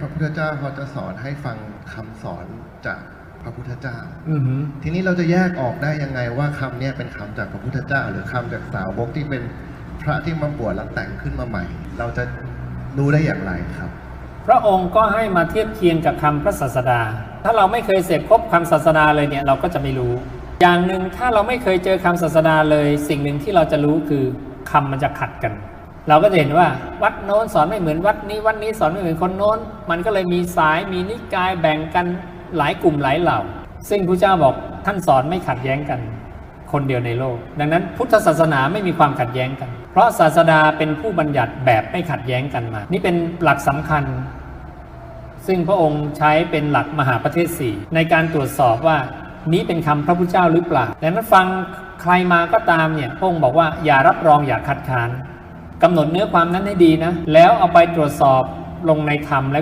พระพุทธเจ้าเขาจะสอนให้ฟังคำสอนจากพระพุทธเจ้า อือหือ ทีนี้เราจะแยกออกได้ยังไงว่าคำเนี้ยเป็นคำจากพระพุทธเจ้า หรือคำจากสาวกที่เป็นพระที่มาบวชแล้วแต่งขึ้นมาใหม่ เราจะรู้ได้อย่างไรครับ พระองค์ก็ให้มาเทียบเคียงกับคำพระศาสดา ถ้าเราไม่เคยเสพคบคำศาสดาเลยเนี่ยเราก็จะไม่รู้ อย่างหนึ่งถ้าเราไม่เคยเจอคำศาสดาเลย สิ่งหนึ่งที่เราจะรู้คือคำมันจะขัดกัน เราก็จะเห็นว่า วัดโน้นสอนไม่เหมือนวัดนี้วัดนี้สอนไม่เหมือนคนโน้น มันก็เลยมีสายมีนิกายแบ่งกันหลายกลุ่มหลายเหล่า ซึ่งพระเจ้าบอกท่านสอนไม่ขัดแย้งกัน คนเดียวในโลก ดังนั้นพุทธศาสนาไม่มีความขัดแย้งกัน เพราะศาสดาเป็นผู้บัญญัติแบบไม่ขัดแย้งกันมา นี่เป็นหลักสำคัญ ซึ่งพระองค์ใช้เป็นหลักมหาประเทศสี่ในการตรวจสอบว่านี้เป็นคำพระพุทธเจ้าหรือเปล่าดังนั้นฟังใครมาก็ตามเนี่ยพระองค์บอกว่าอย่ารับรองอย่าคัดค้าน กำหนดเนื้อความนั้นให้ดีนะ แล้วเอาไปตรวจสอบลงในธรรมและ